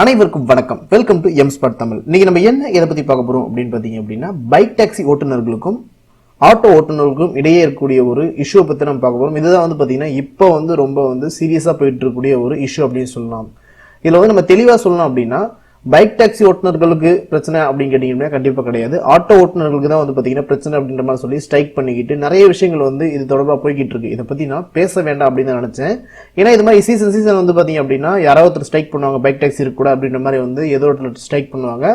அனைவருக்கும் வணக்கம். Welcome to M spot Tamil இன்னைக்கு நம்ம என்ன இதை பற்றி பார்க்க போகிறோம் அப்படின்னு பார்த்தீங்க அப்படின்னா பைக் டாக்ஸி ஓட்டுநர்களுக்கும் ஆட்டோ ஓட்டுநர்களுக்கும் இடையே இருக்கக்கூடிய ஒரு இஷ்யூ பற்றி நம்ம பார்க்க போகிறோம் இதுதான் வந்து பார்த்தீங்கன்னா இப்போ வந்து ரொம்ப வந்து சீரியஸாக போயிட்டு இருக்கக்கூடிய ஒரு இஷ்யூ அப்படின்னு சொல்லலாம். இதில் வந்து நம்ம தெளிவாக சொல்லணும் அப்படின்னா பைக் டாக்ஸி ஓட்டுநர்களுக்கு பிரச்சனை அப்படின்னு கேட்டீங்கன்னா கண்டிப்பாக கிடையாது. ஆட்டோ ஓட்டுநர்களுக்கு தான் வந்து பார்த்தீங்கன்னா பிரச்சனை அப்படின்ற மாதிரி சொல்லி ஸ்ட்ரைக் பண்ணிக்கிட்டு நிறைய விஷயங்கள் வந்து இது தொடர்பாக போய்கிட்டு இருக்கு. இதை பற்றி நான் பேச வேண்டாம் அப்படின்னு தான் நினைச்சேன். ஏன்னா இது மாதிரி சீசன் சீசன் வந்து பார்த்தீங்க அப்படின்னா யாராவது ஒருத்தர் ஸ்ட்ரைக் பண்ணுவாங்க பைக் டாக்ஸி இருக்க கூட அப்படின்ற மாதிரி வந்து ஏதோ ஒருத்தர் ஸ்ட்ரைக் பண்ணுவாங்க.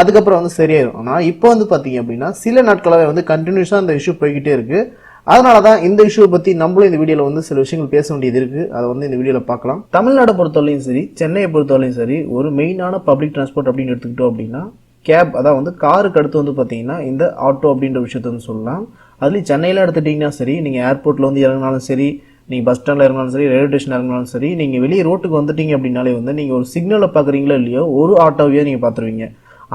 அதுக்கப்புறம் வந்து சரியாயிடும் ஆனால் இப்போ வந்து பார்த்தீங்க அப்படின்னா சில நாட்களாகவே வந்து கண்டினியூஸாக அந்த இஷ்யூ போய்கிட்டே இருக்குது அதனால தான் இந்த இஷ்யூவை பற்றி நம்மளும் இந்த வீடியோவில் வந்து சில விஷயங்கள் பேச வேண்டியது இருக்குது அதை வந்து இந்த வீடியோவில் பார்க்கலாம். தமிழ்நாடை பொறுத்தவரையும் சரி சென்னையை பொறுத்தவரையும் சரி ஒரு மெயினான பப்ளிக் டிரான்ஸ்போர்ட் அப்படின்னு எடுத்துக்கிட்டோம் அப்படின்னா கேப் அதான் வந்து காருக்கு அடுத்து வந்து பார்த்தீங்கன்னா இந்த ஆட்டோ அப்படின்ற விஷயத்த வந்து சொல்லலாம். அதுலேயும் சென்னையில் எடுத்துட்டிங்கன்னா சரி நீங்கள் ஏர்போர்ட்டில் வந்து இறங்கினாலும் சரி நீங்கள் பஸ் ஸ்டாண்டில் இறங்கினாலும் சரி ரயில்வே ஸ்டேஷன் இறங்கினாலும் சரி நீங்கள் வெளியே ரோட்டுக்கு வந்துட்டீங்க அப்படின்னாலே வந்து நீங்கள் ஒரு சிக்னலை பார்க்குறீங்களோ இல்லையோ ஒரு ஆட்டோவையோ நீங்கள் பார்த்துருவீங்க.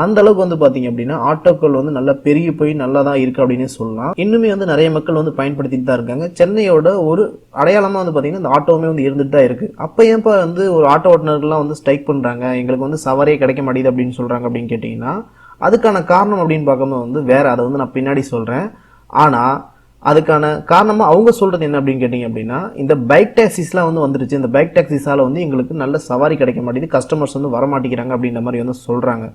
அந்த அளவுக்கு வந்து பார்த்தீங்க அப்படின்னா ஆட்டோக்கள் வந்து நல்லா பெருகி போய் நல்லா தான் இருக்கு அப்படின்னு சொல்லலாம். இன்னுமே வந்து நிறைய மக்கள் வந்து பயன்படுத்திட்டு தான் இருக்காங்க. சென்னையோட ஒரு அடையாளமாக வந்து பார்த்தீங்கன்னா இந்த ஆட்டோவுமே வந்து இருந்துட்டு தான் இருக்கு. அப்போ ஏன்ப்பா வந்து ஒரு ஆட்டோ ஓட்டுநர்கள்லாம் வந்து ஸ்ட்ரைக் பண்ணுறாங்க எங்களுக்கு வந்து சவாரியே கிடைக்க மாட்டேங்குது அப்படின்னு சொல்கிறாங்க அப்படின்னு கேட்டிங்கன்னா அதுக்கான காரணம் அப்படின்னு பார்க்கும்போது வந்து வேற அதை வந்து நான் பின்னாடி சொல்கிறேன் ஆனால் அதுக்கான காரணமாக அவங்க சொல்கிறது என்ன அப்படின்னு கேட்டிங்க அப்படின்னா இந்த பைக் டாக்ஸிஸ்லாம் வந்து வந்துருச்சு. இந்த பைக் டாக்ஸிஸால் வந்து எங்களுக்கு நல்ல சவாரி கிடைக்க மாட்டேங்குது. கஸ்டமர்ஸ் வந்து வர மாட்டேங்கிறாங்க அப்படின்ற மாதிரி வந்து சொல்கிறாங்க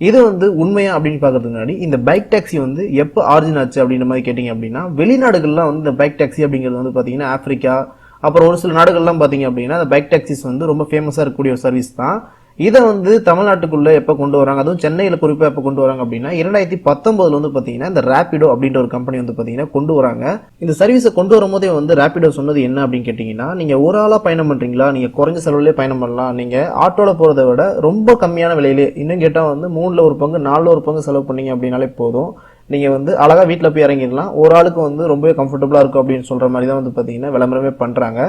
இது வந்து உண்மையா அப்படின்னு பார்க்கறதுக்கு முன்னாடி இந்த பைக் டாக்ஸி வந்து எப்போ ஆரிஜின் ஆச்சு அப்படின்ற மாதிரி கேட்டிங்க அப்படின்னா வெளிநாடுகள்லாம் வந்து இந்த பைக் டாக்ஸி அப்படிங்கிறது வந்து பார்த்தீங்கன்னா ஆஃப்ரிக்கா அப்புறம் ஒரு சில நாடுகள்லாம் பார்த்தீங்க அப்படின்னா அந்த பைக் டாக்ஸிஸ் வந்து ரொம்ப ஃபேமஸாக இருக்கக்கூடிய ஒரு சர்வீஸ் தான். இதை வந்து தமிழ்நாட்டுக்குள்ளே எப்போ கொண்டு வராங்க? அதுவும் சென்னையில் குறிப்பாக எப்போ கொண்டு வராங்க அப்படின்னா இரண்டாயிரத்தி பத்தொன்பதுல வந்து பார்த்தீங்கன்னா இந்த ரேபிடோ அப்படின்ற ஒரு கம்பெனி வந்து பார்த்தீங்கன்னா கொண்டு வராங்க. இந்த சர்வீஸை கொண்டு வரும்போதே வந்து ரேபிடோ சொன்னது என்ன அப்படின்னு கேட்டிங்கன்னா நீங்கள் ஒரு ஆளாக பயணம் பண்ணுறீங்களா நீங்கள் குறைஞ்ச செலவுலேயே பயணம் பண்ணலாம். நீங்கள் ஆட்டோவில் போகிறத விட ரொம்ப கம்மியான விலையிலே இன்னும் கேட்டால் வந்து மூணில் ஒரு பங்கு நாலில் ஒரு பங்கு செலவு பண்ணீங்க அப்படின்னாலே போதும். நீங்கள் வந்து அழகாக வீட்டில் போய் இறங்கிடலாம். ஒரு ஆளுக்கு வந்து ரொம்பவே கம்ஃபர்டபுளாக இருக்கும் அப்படின்னு சொல்கிற மாதிரி தான் வந்து பார்த்தீங்கன்னா விளம்பரமே பண்ணுறாங்க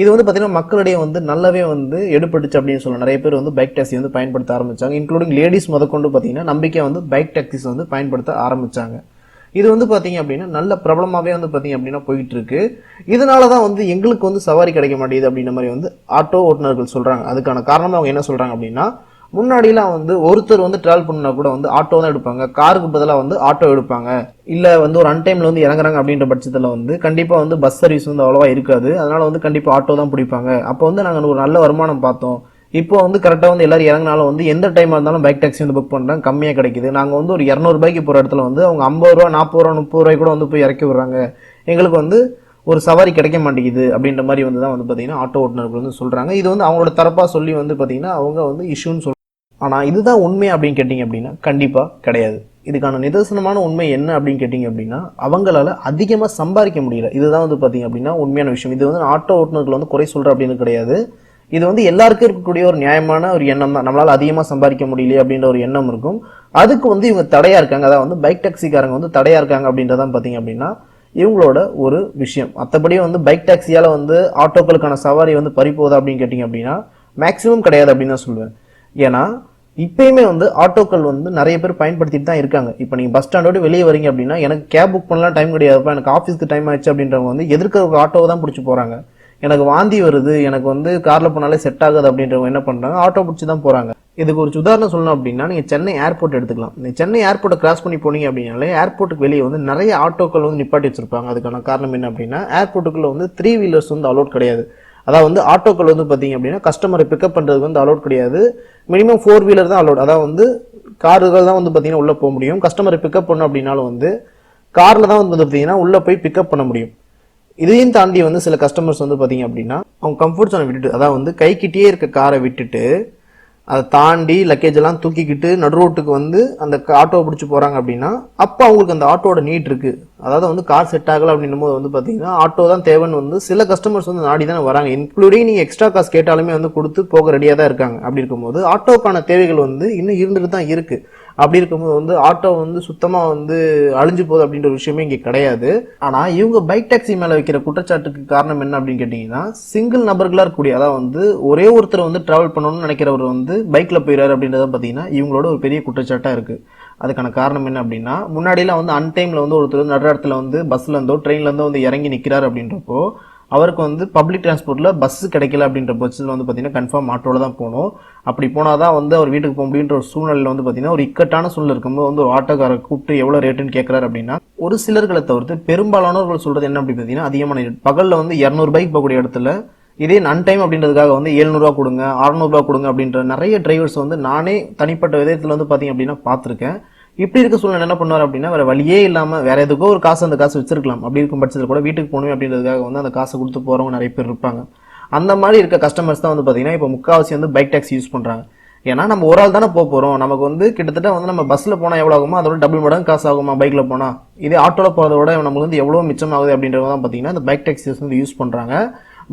இது வந்து பார்த்தீங்கன்னா மக்களிடையே வந்து நல்லாவே வந்து எடுபட்டுச்சு அப்படின்னு சொல்லலாம். நிறைய பேர் வந்து பைக் டாக்ஸி வந்து பயன்படுத்த ஆரம்பிச்சாங்க. இன்க்ளூடிங் லேடிஸ் முதற்கொண்டு பார்த்தீங்கன்னா நம்பிக்கை வந்து பைக் டாக்ஸிஸ் வந்து பயன்படுத்த ஆரம்பித்தாங்க இது வந்து பார்த்தீங்க அப்படின்னா நல்ல பிரபலமாகவே வந்து பார்த்தீங்க அப்படின்னா போயிட்டு இருக்கு இதனால தான் வந்து எங்களுக்கு வந்து சவாரி கிடைக்க மாட்டேங்குது அப்படின்ற மாதிரி வந்து ஆட்டோ ஓட்டுநர்கள் சொல்கிறாங்க அதுக்கான காரணமாக அவங்க என்ன சொல்கிறாங்க அப்படின்னா முன்னாடிலாம் வந்து ஒருத்தர் வந்து டிராவல் பண்ணால் கூட வந்து ஆட்டோ தான் எடுப்பாங்க. காருக்கு பதிலாக வந்து ஆட்டோ எடுப்பாங்க. இல்லை வந்து ஒரு அன்டைமில் வந்து இறங்குறாங்க அப்படின்ற பட்சத்தில் வந்து கண்டிப்பாக வந்து பஸ் சர்வீஸ் வந்து அவ்வளோவா இருக்காது. அதனால் வந்து கண்டிப்பாக ஆட்டோ தான் பிடிப்பாங்க. அப்போ வந்து நாங்கள் ஒரு நல்ல வருமானம் பார்த்தோம். இப்போ வந்து கரெக்டாக வந்து எல்லாரும் இறங்கினாலும் வந்து எந்த டைமாக இருந்தாலும் பைக் டாக்ஸி வந்து புக் பண்ணுறாங்க கம்மியாக கிடைக்குது. நாங்கள் வந்து ஒரு இரநூறுபாய்க்கு போகிற இடத்துல வந்து அவங்க ஐம்பது ரூபா நாற்பது ரூபா முப்பது ரூபாய் கூட வந்து போய் இறக்கி விடுறாங்க. எங்களுக்கு வந்து ஒரு சவாரி கிடைக்க மாட்டேங்குது அப்படின்ற மாதிரி வந்து தான் வந்து பார்த்தீங்கன்னா ஆட்டோ ஓட்டுநர்கள் வந்து சொல்கிறாங்க இது வந்து அவங்களோட தரப்பாக சொல்லி வந்து பார்த்தீங்கன்னா அவங்க வந்து இஷ்யூன்னு சொல்றாங்க ஆனால் இதுதான் உண்மை அப்படின்னு கேட்டிங்க அப்படின்னா கண்டிப்பாக கிடையாது. இதுக்கான நிதர்சனமான உண்மை என்ன அப்படின்னு கேட்டிங்க அப்படின்னா அவங்களால அதிகமாக சம்பாதிக்க முடியல. இதுதான் வந்து பார்த்தீங்க அப்படின்னா உண்மையான விஷயம். இது வந்து ஆட்டோ ஓட்டுநர்கள் வந்து குறை சொல்கிற அப்படின்னு கிடையாது. இது வந்து எல்லாருக்கும் இருக்கக்கூடிய ஒரு நியாயமான ஒரு எண்ணம் தான். நம்மளால் அதிகமாக சம்பாதிக்க முடியலையே அப்படின்ற ஒரு எண்ணம் இருக்கும். அதுக்கு வந்து இவங்க தடையாக இருக்காங்க. அதாவது வந்து பைக் டாக்ஸிக்காரங்க வந்து தடையாக இருக்காங்க அப்படின்றதான் பார்த்தீங்க அப்படின்னா இவங்களோட ஒரு விஷயம். மற்றபடி வந்து பைக் டாக்ஸியால் வந்து ஆட்டோக்களுக்கான சவாரி வந்து பறிப்போகுதா அப்படின்னு கேட்டிங்க அப்படின்னா மேக்ஸிமம் கிடையாது அப்படின்னு தான் சொல்லுவேன் ஏன்னா இப்பயுமே வந்து ஆட்டோக்கள் வந்து நிறைய பேர் பயன்படுத்திட்டு தான் இருக்காங்க. இப்போ நீங்கள் பஸ் ஸ்டாண்டோட வெளியே வரீங்க அப்படின்னா எனக்கு கேப் புக் பண்ணலாம் டைம் கிடையாதுப்பா. எனக்கு ஆஃபீஸ்க்கு டைம் ஆயிடுச்சு அப்படின்றவங்க வந்து எதிர்க்க ஒரு ஆட்டோவை தான் பிடிச்சி போகிறாங்க எனக்கு வாந்தி வருது எனக்கு வந்து காரில் போனாலே செட் ஆகுது அப்படின்றவங்க என்ன பண்ணுறாங்க ஆட்டோ பிடிச்சி தான் போகிறாங்க இதுக்கு ஒரு உதாரணம் சொல்லணும் அப்படின்னா நீங்கள் சென்னை ஏர்போர்ட் எடுத்துக்கலாம். நீங்கள் சென்னை ஏர்போர்ட்டை கிராஸ் பண்ணி போனீங்க அப்படின்னாலே ஏர்போர்ட்டுக்கு வெளியே வந்து நிறைய ஆட்டோக்கள் வந்து நிப்பாட்டி வச்சிருப்பாங்க. அதுக்கான காரணம் என்ன அப்படின்னா ஏர்போர்ட்டுக்குள்ளே வந்து த்ரீ வீலர்ஸ் வந்து அலோட் கிடையாது. அதாவது வந்து ஆட்டோக்கள் வந்து பார்த்தீங்க அப்படின்னா கஸ்டமரை பிக்கப் பண்ணுறதுக்கு வந்து அலோட் கிடையாது. மினிமம் ஃபோர் வீலர் தான் அலோட் அதாவது வந்து கார்கள் தான் வந்து பார்த்தீங்கன்னா உள்ளே போக முடியும். கஸ்டமரை பிக்கப் பண்ணோம் அப்படின்னாலும் வந்து காரில் தான் வந்து பார்த்தீங்கன்னா உள்ளே போய் பிக்கப் பண்ண முடியும். இதையும் தாண்டி வந்து சில கஸ்டமர்ஸ் வந்து பார்த்தீங்க அப்படின்னா அவங்க கம்ஃபர்ட் ஜோனை விட்டுட்டு அதாவது வந்து கைக்கிட்டே இருக்க காரை விட்டுட்டு அதை தாண்டி லக்கேஜ் எல்லாம் தூக்கிக்கிட்டு நடு ரோட்டுக்கு வந்து அந்த ஆட்டோ பிடிச்சி போகிறாங்க அப்படின்னா அப்போ அவங்களுக்கு அந்த ஆட்டோட நீட் இருக்குது அதாவது வந்து கார் செட் ஆகலை அப்படின்னும் போது வந்து பார்த்தீங்கன்னா ஆட்டோ தான் தேவைன்னு வந்து சில கஸ்டமர்ஸ் வந்து நாடி தானே வராங்க. இன்க்ளூடிங் நீங்கள் எக்ஸ்ட்ரா காசு கேட்டாலுமே வந்து கொடுத்து போக ரெடியாக தான் இருக்காங்க. அப்படி இருக்கும்போது ஆட்டோக்கான தேவைகள் வந்து இன்னும் இருந்துட்டு தான் இருக்குது அப்படி இருக்கும்போது வந்து ஆட்டோ வந்து சுத்தமாக வந்து அழிஞ்சு போகுது அப்படின்ற ஒரு விஷயமே இங்கே கிடையாது. ஆனால் இவங்க பைக் டாக்ஸி மேலே வைக்கிற குற்றச்சாட்டுக்கு காரணம் என்ன அப்படின்னு கேட்டிங்கன்னா சிங்கிள் நபர்களாக இருக்கக்கூடிய அதாவது வந்து ஒரே ஒருத்தர் வந்து ட்ராவல் பண்ணணும்னு நினைக்கிறவர் வந்து பைக்கில் போயிடாரு அப்படின்றத பார்த்தீங்கன்னா இவங்களோட ஒரு பெரிய குற்றச்சாட்டாக இருக்குது அதுக்கான காரணம் என்ன அப்படின்னா முன்னாடிலாம் வந்து அன்டைமில் வந்து ஒருத்தர் வந்து நடு இடத்துல வந்து பஸ்லேருந்தோ ட்ரெயின்லேருந்தோ வந்து இறங்கி நிற்கிறார் அப்படின்றப்போ அவருக்கு வந்து பப்ளிக் டிரான்ஸ்போர்ட்டில் பஸ் கிடைக்கல அப்படின்ற பட்சத்தில் வந்து பார்த்தீங்கன்னா கன்ஃபார்ம் ஆட்டோவில் தான் போகணும். அப்படி போனால் தான் வந்து அவர் வீட்டுக்கு போக முடியுன்ற ஒரு சூழ்நிலையில் வந்து பார்த்தீங்கன்னா ஒரு இக்கட்டான சூழ்நிலை இருக்கும்போது வந்து ஒரு ஆட்டோக்காரை கூப்பிட்டு எவ்வளோ ரேட்டுன்னு கேட்குறாரு அப்படின்னா ஒரு சிலர்களை தவிர்த்து பெரும்பாலானவர்கள் சொல்கிறது என்ன அப்படி பார்த்தீங்கன்னா அதிகமான ரேட் பகலில் வந்து இரநூறுபாய்க்கு போகக்கூடிய இடத்துல இதே நன் டைம் அப்படின்றதுக்காக வந்து எழுநூறுவா கொடுங்க அறநூறுபா கொடுங்க அப்படின்ற நிறைய டிரைவர்ஸ் வந்து நானே தனிப்பட்ட விதத்தில் வந்து பார்த்தீங்க அப்படின்னா பார்த்துருக்கேன். இப்படி இருக்க சூழ்நிலை என்ன பண்ணுவார் அப்படின்னா வேற வழியே இல்லாமல் வேற எதுக்கோ ஒரு காசு அந்த காசு வச்சிருக்கலாம். அப்படி இருக்கும் பட்சத்தில் கூட வீட்டுக்கு போகணும் அப்படின்றதுக்காக வந்து அந்த காசை கொடுத்து போகிறவங்க நிறைய பேர் இருப்பாங்க. அந்த மாதிரி இருக்க கஸ்டமர்ஸ் தான் வந்து பார்த்தீங்கன்னா இப்போ முக்காவாசி வந்து பைக் டாக்ஸி யூஸ் பண்ணுறாங்க ஏன்னா நம்ம ஒரு ஆள் தானே போக போகிறோம் நமக்கு வந்து கிட்டத்தட்ட வந்து நம்ம பஸ்ஸில் போனால் எவ்வளோ ஆகுமோ அதோட டபுள் மடங்கு காசு ஆகுமா பைக்கில் போனால் இதே ஆட்டோவில் போகிறத விட நமக்கு வந்து எவ்வளோ மிச்சம் ஆகுது அப்படின்றது தான் பார்த்தீங்கன்னா இந்த பைக் டாக்ஸிஸ் வந்து யூஸ் பண்ணுறாங்க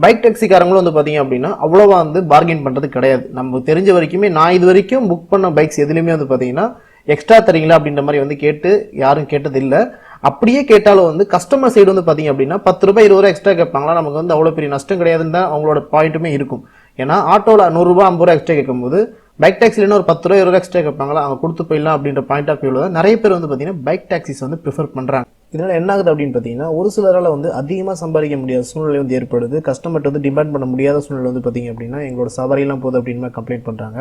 பைக் டாக்ஸிக்காரங்களும் வந்து பார்த்தீங்க அப்படின்னா அவ்வளோவா வந்து பார்கெயின் பண்ணுறது கிடையாது. நம்ம தெரிஞ்ச வரைக்குமே நான் இது வரைக்கும் புக் பண்ண பைக்ஸ் எதுலேயுமே வந்து பார்த்தீங்கன்னா எக்ஸ்ட்ரா தரீங்களா அப்படின்ற மாதிரி வந்து கேட்டு யாரும் கேட்டதில்லை. அப்படியே கேட்டாலும் வந்து கஸ்டமர் சைடு வந்து பார்த்தீங்க அப்படின்னா பத்து ரூபாய் இருபது ரூபாய் எக்ஸ்ட்ரா கேட்பாங்களா? நமக்கு வந்து அவ்வளோ பெரிய நஷ்டம் கிடையாதுன்னு தான் அவங்களோட பாயிண்ட்டுமே இருக்கும். ஏன்னா ஆட்டோவில் நூறுரூவா ஐம்பது ரூபா எக்ஸ்ட்ரா கேட்கும்போது பைக் டாக்ஸில ஒரு பத்து ரூபா இருபது ரூபா எக்ஸ்ட்ரா கேட்பாங்களா? அவங்க கொடுத்து போயிடலாம் அப்படின்ற பாயிண்ட் ஆஃப் வியூவில் நிறைய பேர் வந்து பார்த்தீங்கன்னா பைக் டாக்ஸிஸ் வந்து ப்ரிஃபர் பண்ணுறாங்க இதனால் என்ன ஆகுது அப்படின்னு பார்த்தீங்கன்னா ஒரு சிலரால் வந்து அதிகமாக சம்பாதிக்க முடியாத சூழ்நிலை வந்து ஏற்படுது. கஸ்டமர்கிட்ட வந்து டிமாண்ட் பண்ண முடியாத சூழ்நிலை வந்து பார்த்தீங்க அப்படின்னா எங்களோட சவாரியெல்லாம் போகுது அப்படின்னு கம்ப்ளைண்ட் பண்ணுறாங்க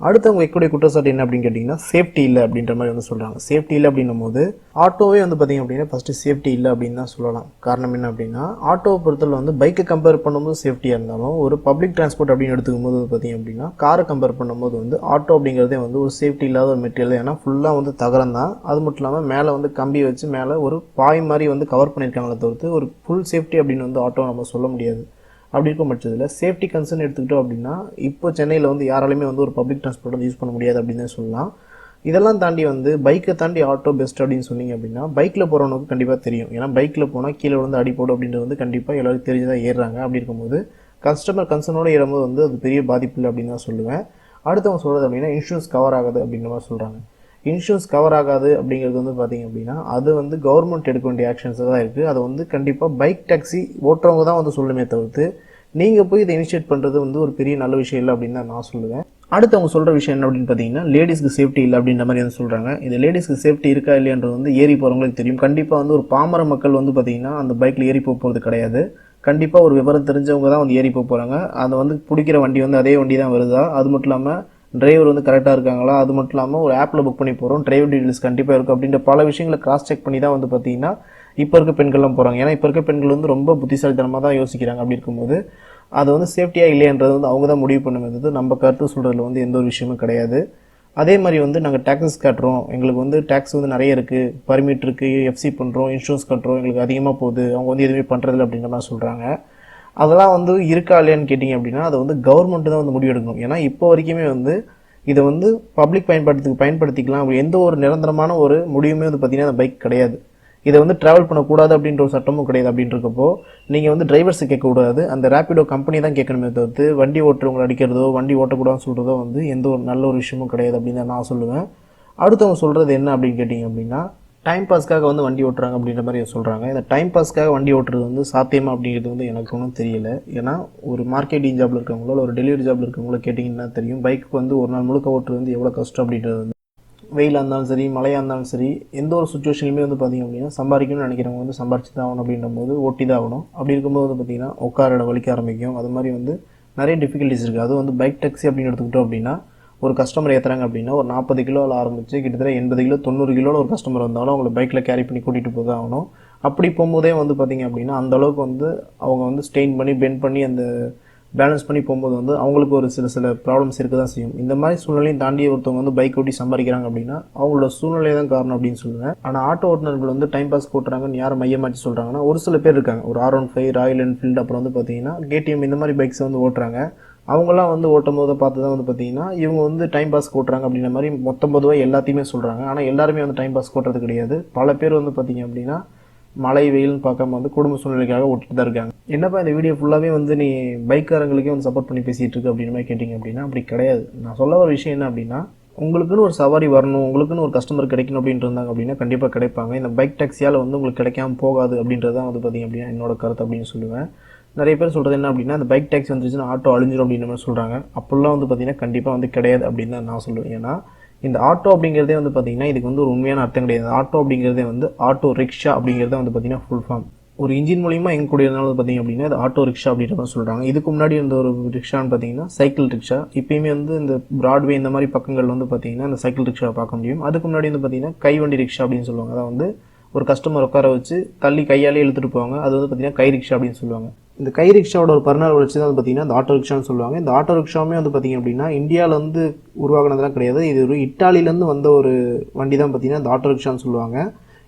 அடுத்தவங்க வைக்கக்கூடிய குற்றச்சாட்டு என்ன அப்படின்னு கேட்டிங்கன்னா சேஃப்டி இல்லை அப்படின்ற மாதிரி வந்து சொல்கிறாங்க சேஃப்டி இல்லை அப்படின்னும் போது ஆட்டோவே வந்து பார்த்தீங்க அப்படின்னா ஃபஸ்ட்டு சேஃப்டி இல்லை அப்படின்னு தான் சொல்லலாம். காரணம் என்ன அப்படின்னா ஆட்டோவை பொறுத்தவரை வந்து பைக்கை கம்பேர் பண்ணும்போது சேஃப்டியாக இருந்தாலும் ஒரு பப்ளிக் டிரான்ஸ்போர்ட் அப்படின்னு எடுத்துக்கும் போது பார்த்தீங்க அப்படின்னா காரை கம்பேர் பண்ணும்போது வந்து ஆட்டோ அப்படிங்கிறதே வந்து ஒரு சேஃப்டி இல்லாத ஒரு மெட்டீரியல் ஏன்னா ஃபுல்லாக வந்து தகரம் தான். அது மட்டும் இல்லாமல் மேலே வந்து கம்பி வச்சு மேலே ஒரு பாய் மாதிரி வந்து கவர் பண்ணியிருக்காங்களே தவிர்த்து ஒரு ஃபுல் சேஃப்டி அப்படின்னு வந்து ஆட்டோ நம்ம சொல்ல முடியாது. அப்படி இருக்கும் பட்சத்தில் சேஃப்டி கன்சர்ன் எடுத்துக்கிட்டோம் அப்படின்னா இப்போ சென்னையில் வந்து யாராலையுமே வந்து ஒரு பப்ளிக் டிரான்ஸ்போர்ட் வந்து யூஸ் பண்ண முடியாது அப்படின்னு தான் சொல்லலாம். இதெல்லாம் தாண்டி வந்து பைக்கை தாண்டி ஆட்டோ பெஸ்ட் அப்படின்னு சொன்னீங்க அப்படின்னா பைக்கில் போகிறவனுக்கு கண்டிப்பாக தெரியும். ஏன்னா பைக்கில் போனால் கீழே வந்து அடி போடும் அப்படின்றது வந்து கண்டிப்பாக எல்லோரும் தெரிஞ்சுதான் ஏறுறாங்க. அப்படி இருக்கும்போது கஸ்டமர் கன்சர்னோடு ஏறும்போது வந்து அது பெரிய பாதிப்பு இல்லை அப்படின்னு தான் சொல்லுவேன். அடுத்தவங்க சொல்கிறது அப்படின்னா இன்சூரன்ஸ் கவர் ஆகாது அப்படின்ற மாதிரி சொல்கிறாங்க இன்சூரன்ஸ் கவர் ஆகாது அப்படிங்கிறது வந்து பார்த்தீங்க அப்படின்னா அது வந்து கவர்மெண்ட் எடுக்க வேண்டிய ஆக்ஷன்ஸ் தான் இருக்குது அதை வந்து கண்டிப்பாக பைக் டாக்ஸி ஓட்டுறவங்க தான் வந்து சொல்லுமே தவிர்த்து நீங்கள் போய் இதை இனிஷியேட் பண்ணுறது வந்து ஒரு பெரிய நல்ல விஷயம் இல்லை அப்படின்னு தான் நான் சொல்லுவேன். அடுத்து அவங்க சொல்கிற விஷயம் என்ன அப்படின்னு பார்த்தீங்கன்னா லேடிஸ்க்கு சேஃப்டி இல்லை அப்படின்ற மாதிரி வந்து சொல்கிறாங்க இது லேடிஸ்க்கு சேஃப்டி இருக்கா இல்லையன்றது வந்து ஏறி போகிறவங்களுக்கு தெரியும். கண்டிப்பாக வந்து ஒரு பாமர மக்கள் வந்து பார்த்தீங்கன்னா அந்த பைக்கில் ஏறி போக போகிறது கிடையாது. கண்டிப்பாக ஒரு விவரம் தெரிஞ்சவங்க தான் வந்து ஏறி போக போகிறாங்க அதை வந்து பிடிக்கிற வண்டி வந்து அதே வண்டி தான் வருதா? அது மட்டும் இல்லாமல் டிரைவர் வந்து கரெக்டாக இருக்காங்களா? அது மட்டும் இல்லாமல் ஒரு ஆப்பில் புக் பண்ணி போகிறோம் டிரைவர் டீட்டெயில்ஸ் கண்டிப்பாக இருக்கும். அப்படின்ற பல விஷயங்களை கிராஸ் செக் பண்ணி தான் வந்து பார்த்தீங்கன்னா இப்போ இருக்க பெண்கள்லாம் போகிறாங்க ஏன்னா இப்போ இருக்க பெண்கள் வந்து ரொம்ப புத்திசாலித்தனமாக தான் யோசிக்கிறாங்க அப்படி இருக்கும்போது அது வந்து சேஃப்டியாக இல்லையன்றது வந்து அவங்க தான் முடிவு பண்ணுவது நம்ம கருத்து சொல்கிறதுல வந்து எந்த ஒரு விஷயமும் கிடையாது. அதே மாதிரி வந்து நாங்கள் டேக்ஸஸ் கட்டுறோம். எங்களுக்கு வந்து டேக்ஸ் வந்து நிறைய இருக்குது பர்மிட் இருக்குது எஃப்சி பண்ணுறோம் இன்சூரன்ஸ் கட்டுறோம். எங்களுக்கு அதிகமாக போகுது. அவங்க வந்து எதுவுமே பண்ணுறதில்ல அப்படின்ற மாதிரி சொல்கிறாங்க அதெல்லாம் வந்து இருக்கா இல்லையான்னு கேட்டிங்க அப்படின்னா அதை வந்து கவர்மெண்ட் தான் வந்து முடிவெடுக்கணும். ஏன்னா இப்போ வரைக்குமே வந்து இதை வந்து பப்ளிக் பயன்பாட்டுக்கு பயன்படுத்திக்கலாம். அப்படி எந்த ஒரு நிரந்தரமான ஒரு முடிவுமே வந்து பார்த்திங்கன்னா அந்த பைக் கிடையாது. இதை வந்து ட்ராவல் பண்ணக்கூடாது அப்படின்ற ஒரு சட்டமும் கிடையாது அப்படின்றக்கப்போ நீங்கள் வந்து டிரைவர்ஸை கேட்கக்கூடாது. அந்த ரேப்பிடோ கம்பெனி தான் கேட்கணுமே தவிர்த்து வண்டி ஓட்டுறவங்களை அடிக்கிறதோ வண்டி ஓட்டக்கூடாதுன்னு சொல்கிறதோ வந்து எந்த ஒரு நல்ல ஒரு விஷயமும் கிடையாது அப்படின்னு தான் நான் சொல்லுவேன். அடுத்தவங்க சொல்கிறது என்ன அப்படின்னு கேட்டிங்க அப்படின்னா டைம் பாஸ்க்காக வந்து வண்டி ஓட்டுறாங்க அப்படின்ற மாதிரி சொல்கிறாங்க இந்த டைம் பாஸ்க்காக வண்டி ஓட்டுறது வந்து சாத்தியமா அப்படிங்கிறது வந்து எனக்கு ஒன்றும் தெரியல. ஏன்னா ஒரு மார்க்கெட்டிங் ஜாப்ல இருக்கவங்களோ ஒரு டெலிவரி ஜாப்ல இருக்கவங்களோ கேட்டிங்கன்னா தெரியும் பைக் வந்து ஒரு நாள் முழுக்க ஓட்டுறது வந்து எவ்வளோ கஷ்டம் அப்படின்றது வந்து. வெயிலாக இருந்தாலும் சரி மழையாக இருந்தாலும் சரி எந்த ஒரு சுச்சுவேஷன்லையுமே வந்து பார்த்தீங்க அப்படின்னா சம்பாதிக்கணும்னு நினைக்கிறவங்க வந்து சம்பாரிச்சு தான் ஆகணும் அப்படின்ற போது ஓட்டி தான் ஆகணும். அப்படி இருக்கும்போது வந்து பார்த்தீங்கன்னா உட்கார இடம் வலிக்க ஆரம்பிக்கும். அது மாதிரி வந்து நிறைய டிஃபிகல்ட்டிஸ் இருக்குது அது வந்து பைக் டாக்ஸி அப்படின்னு எடுத்துக்கிட்டோம் அப்படின்னா ஒரு கஸ்டமர் ஏற்றுறாங்க அப்படின்னா ஒரு நாற்பது கிலோவில் ஆரம்பித்து கிட்டத்தட்ட எண்பது கிலோ தொண்ணூறு கிலோவில் ஒரு கஸ்டமர் வந்தாலும் அவங்கள பைக்கில் கேரி பண்ணி கூட்டிகிட்டு போக ஆகணும். அப்படி போகும்போதே வந்து பார்த்தீங்க அப்படின்னா அந்த அளவுக்கு வந்து அவங்க வந்து ஸ்டெயின் பண்ணி பெண்ட் பண்ணி அந்த பேலன்ஸ் பண்ணி போகும்போது வந்து அவங்களுக்கு ஒரு சில சில ப்ராப்ளம்ஸ் இருக்க தான் செய்யும். இந்த மாதிரி சூழ்நிலையும் தாண்டி ஒருத்தவங்க வந்து பைக் ஓட்டி சம்பாதிக்கிறாங்க அப்படின்னா அவங்களோட சூழ்நிலை தான் காரணம் அப்படின்னு சொல்லுவேன். ஆனால் ஆட்டோ ஓட்டுநர்கள் வந்து டைம் பாஸ் ஓட்டுறாங்கன்னு யாரும் மையமாற்றி சொல்கிறாங்கன்னா ஒரு சில பேர் இருக்காங்க. ஒரு R one five Royal Enfield அப்புறம் வந்து பார்த்தீங்கன்னா கேடிஎம் இந்த மாதிரி பைக்ஸ் வந்து ஓட்டுறாங்க. அவங்களாம் வந்து ஓட்டும் போது பார்த்து தான் வந்து பார்த்தீங்கன்னா இவங்க வந்து டைம் பாஸ் ஓட்டுறாங்க அப்படின்ற மாதிரி மொத்தம் பொதுவாக எல்லாத்தையுமே சொல்கிறாங்க ஆனால் எல்லாருமே வந்து டைம் பாஸ் ஓட்டுறது கிடையாது. பல பேர் வந்து பார்த்தீங்க அப்படின்னா மழை வெயில்னு பார்க்காம வந்து குடும்ப சூழ்நிலைக்காக ஓட்டிட்டு தான் இருக்காங்க. என்னப்பா இந்த வீடியோ ஃபுல்லாகவே வந்து நீ பைக்காரங்களுக்கே வந்து சப்போர்ட் பண்ணி பேசிகிட்டு இருக்கு அப்படின்னு மாதிரி கேட்டிங்க அப்படின்னா அப்படி கிடையாது. நான் சொல்ல ஒரு விஷயம் என்ன அப்படின்னா உங்களுக்குன்னு ஒரு சவாரி வரணும் உங்களுக்குன்னு ஒரு கஸ்டமர் கிடைக்கணும் அப்படின்ட்டு இருந்தாங்க அப்படின்னா கண்டிப்பாக கிடைப்பாங்க. இந்த பைக் டாக்ஸியால் வந்து உங்களுக்கு கிடைக்காம போகாது அப்படின்றது தான் வந்து பார்த்திங்க அப்படின்னா என்னோட கருத்து அப்படின்னு சொல்லுவேன். நிறைய பேர் சொல்கிறது என்ன அப்படின்னா அந்த பைக் டேக்ஸ் வந்துருச்சுன்னா ஆட்டோ அழிஞ்சிடும் அப்படின்ற மாதிரி சொல்கிறாங்க அப்படிலாம் வந்து பார்த்தீங்கன்னா கண்டிப்பாக வந்து கிடையாது அப்படின்னு தான் நான் சொல்லுவேன். ஏன்னா இந்த ஆட்டோ அப்படிங்கிறதே வந்து பார்த்தீங்கன்னா இதுக்கு வந்து ஒரு உண்மையான அர்த்தம் கிடையாது. ஆட்டோ அப்படிங்கிறதே வந்து ஆட்டோ ரிக்ஷா அப்படிங்கிறதே வந்து பார்த்தீங்கன்னா ஃபுல் ஃபார்ம் ஒரு இன்ஜின் மூலியமாக எங்கே கூட இருந்தாலும் பார்த்தீங்க அப்படின்னா இது ஆட்டோ ரிக்ஷா அப்படின்ற மாதிரி சொல்கிறாங்க இதுக்கு முன்னாடி இருந்த ஒரு ரிக்ஷான்னு பார்த்தீங்கன்னா சைக்கிள் ரிக்ஷா இப்போயுமே வந்து இந்த ப்ராட்வே இந்த மாதிரி பக்கங்கள் வந்து பார்த்திங்கன்னா இந்த சைக்கிள் ரிக்ஷாவை பார்க்க முடியும். அதுக்கு முன்னாடி வந்து பார்த்தீங்கன்னா கைவண்டி ரிக்ஷா அப்படின்னு சொல்லுவாங்க. அதான் வந்து ஒரு கஸ்டமர் உட்கார வச்சு தள்ளி கையாலே இழுத்துட்டு போவாங்க. அது வந்து பார்த்தீங்கன்னா கை ரிக்ஷா அப்படின்னு சொல்லுவாங்க. இந்த கை ரிக்ஷாவோட ஒரு பர்னர் வளர்ச்சி தான் வந்து பார்த்தீங்கன்னா இந்த ஆட்டோ ரிக்ஷான்னு சொல்லுவாங்க. இந்த ஆட்டோ ரிக்ஷாவுமே வந்து பார்த்தீங்க அப்படின்னா இந்தியாவில் வந்து உருவாகினதெல்லாம் கிடையாது. இது ஒரு இட்டாலியிலேருந்து வந்த ஒரு வண்டி தான் பார்த்தீங்கன்னா இந்த ஆட்டோ ரிக்ஷான்னு சொல்லுவாங்க.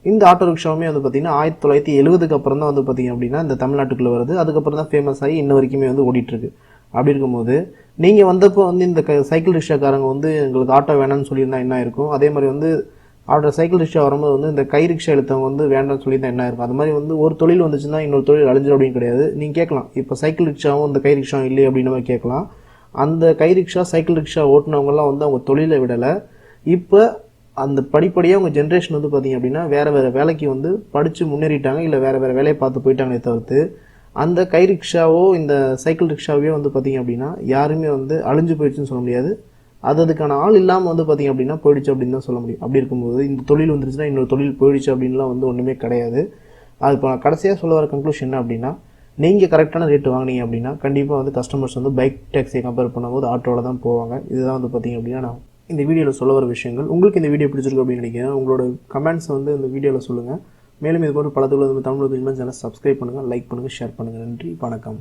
இந்த ஆட்டோ ரிக்ஷாவுமே வந்து பார்த்தீங்கன்னா ஆயிரத்தி தொள்ளாயிரத்தி எழுபதுக்கு அப்புறம் தான் வந்து பார்த்தீங்க அப்படின்னா இந்த தமிழ்நாட்டுக்குள்ளே வருது. அதுக்கப்புறம் தான் ஃபேமஸ் ஆகி இன்ன வரைக்குமே வந்து ஓடிட்டுருக்கு. அப்படி இருக்கும்போது நீங்கள் வந்தப்போ வந்து இந்த க- சைக்கிள் ரிக்ஷாக்காரங்க வந்து எங்களுக்கு ஆட்டோ வேணாம்னு சொல்லியிருந்தா என்ன இருக்கும் அதே மாதிரி வந்து அவரோட சைக்கிள் ரிக்ஷா வரும்போது வந்து இந்த கை ரிக்ஷா எடுத்தவங்க வந்து வேண்டாம்னு சொல்லியிருந்தா என்ன இருக்கும். அது மாதிரி வந்து ஒரு தொழில் வந்துச்சுன்னா இன்னொரு தொழில் அழிஞ்சிடும் அப்படின்னு கிடையாது. நீங்கள் கேட்கலாம். இப்போ சைக்கிள் ரிக்ஷாவும் இந்த கை ரிக்ஷாவும் இல்லை அப்படின்னு மாதிரி கேட்கலாம். அந்த கை ரிக்ஷா சைக்கிள் ரிக்ஷா ஓட்டினவங்கலாம் வந்து அவங்க தொழிலை விடலை. இப்போ அந்த படிப்படியாக அவங்க ஜென்ரேஷன் வந்து பார்த்தீங்க அப்படின்னா வேறு வேறு வேலைக்கு வந்து படித்து முன்னேறிட்டாங்க. இல்லை வேறு வேறு வேலையை பார்த்து போயிட்டாங்களே தவிர்த்து அந்த கை ரிக்ஷாவோ இந்த சைக்கிள் ரிக்ஷாவையோ வந்து பார்த்தீங்க அப்படின்னா யாருமே வந்து அழிஞ்சு போயிடுச்சுன்னு சொல்ல முடியாது. அது அதுக்கான ஆள் இல்லாமல் வந்து பார்த்தீங்க அப்படின்னா போயிடுச்சு அப்படின்னு தான் சொல்ல முடியும். அப்படி இருக்கும்போது இந்த தொழில் வந்துருச்சுன்னா இன்னொரு தொழில் போயிடுச்சு அப்படின்லாம் வந்து ஒன்றுமே கிடையாது. அது இப்போ நான் கடைசியாக சொல்ல வர கன்க்ளூஷன் என்ன அப்படின்னா நீங்கள் கரெக்டான ரேட்டு வாங்குனீங்க அப்படின்னா கண்டிப்பாக வந்து கஸ்டமர்ஸ் வந்து பைக் டாக்ஸியை கம்பேர் பண்ணும்போது ஆட்டோவில் தான் போவாங்க. இதுதான் வந்து பார்த்தீங்க அப்படின்னா நான் இந்த வீடியோவில் சொல்ல வர விஷயங்கள். உங்களுக்கு இந்த வீடியோ பிடிச்சிருக்கு அப்படின்னு நினைக்கிறேன். உங்களோட கமெண்ட்ஸ் வந்து இந்த வீடியோவில் சொல்லுங்கள் மேலும் இது போன்ற பல தொழில் தமிழ் சேனல் சப்ஸ்கிரைப் பண்ணுங்கள் லைக் பண்ணுங்கள் ஷேர் பண்ணுங்கள் நன்றி வணக்கம்.